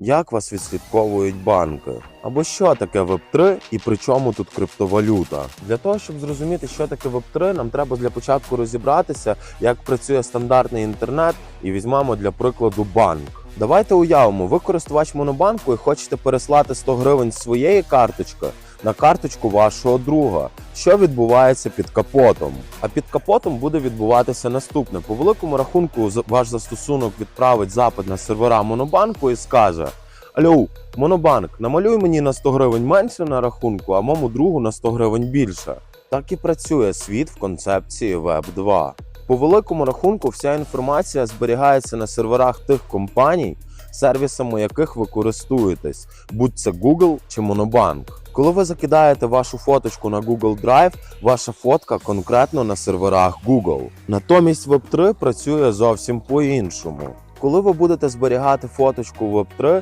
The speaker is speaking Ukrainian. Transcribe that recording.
Як вас відслідковують банки? Або що таке Web3 і при чому тут криптовалюта? Для того, щоб зрозуміти, що таке Web3, нам треба для початку розібратися, як працює стандартний інтернет, і візьмемо для прикладу банк. Давайте уявимо, ви користувач монобанку і хочете переслати 100 гривень з своєї карточки на карточку вашого друга. Що відбувається під капотом? А під капотом буде відбуватися наступне: по великому рахунку, ваш застосунок відправить запит на сервера монобанку і скаже: Алло, монобанк, намалюй мені на 100 гривень менше на рахунку, а моєму другу на 100 гривень більше. Так і працює світ в концепції Web 2. По великому рахунку, вся інформація зберігається на серверах тих компаній, сервісами яких ви користуєтесь, будь це Google чи Монобанк. Коли ви закидаєте вашу фоточку на Google Drive, ваша фотка конкретно на серверах Google. Натомість Web3 працює зовсім по-іншому. Коли ви будете зберігати фоточку в Web3,